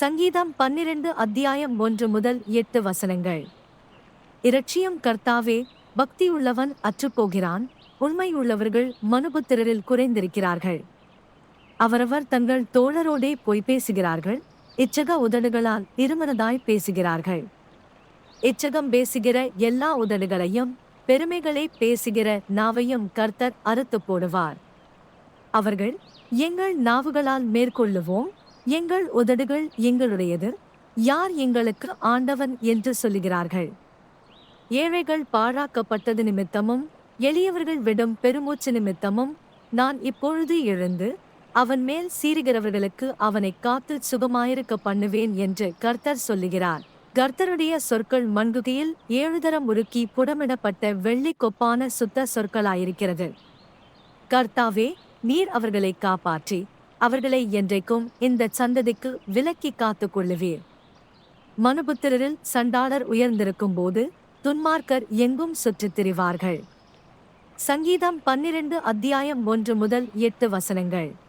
சங்கீதம் பன்னிரண்டு அத்தியாயம் ஒன்று முதல் எட்டு வசனங்கள். இரட்சியம் கர்த்தாவே பக்தியுள்ளவன் அற்றுப்போகிறான் உண்மையுள்ளவர்கள் மனுபுத்திரரில் குறைந்திருக்கிறார்கள். அவரவர் தங்கள் தோழரோடே போய் பேசுகிறார்கள் இச்சக உதடுகளால் இருமனதாய் பேசுகிறார்கள். இச்சகம் பேசுகிற எல்லா உதடுகளையும் பெருமைகளை பேசுகிற நாவையும் கர்த்தர் அறுத்து போடுவார். அவர்கள் எங்கள் நாவுகளால் மேற்கொள்ளுவோம் எங்கள் உதடுகள் எங்களுடையது. யார் எங்களுக்கு ஆண்டவன் என்று சொல்லுகிறார்கள்? ஏழைகள் பாழாக்கப்பட்டது நிமித்தமும் எளியவர்கள் விடும் பெருமூச்சு நிமித்தமும் நான் இப்பொழுது எழுந்து அவன் மேல் சீறுகிறவர்களுக்கு அவனை காத்து சுகமாயிருக்க பண்ணுவேன் என்று கர்த்தர் சொல்லுகிறார். கர்த்தருடைய சொற்கள் மண்குகையில் ஏழுதரம் உருக்கி புடமிடப்பட்ட வெள்ளி கொப்பான சுத்த சொற்களாயிருக்கிறது. கர்த்தாவே நீர் அவர்களை காப்பாற்றி அவர்களை என்றைக்கும் இந்த சந்ததிக்கு விலக்கி காத்துக் கொள்ளுவீர். மனுபுத்திரரில் சண்டாளர் உயர்ந்திருக்கும் போது துன்மார்க்கர் எங்கும் சுற்றித் திரிவார்கள். சங்கீதம் பன்னிரண்டு அத்தியாயம் ஒன்று முதல் எட்டு வசனங்கள்.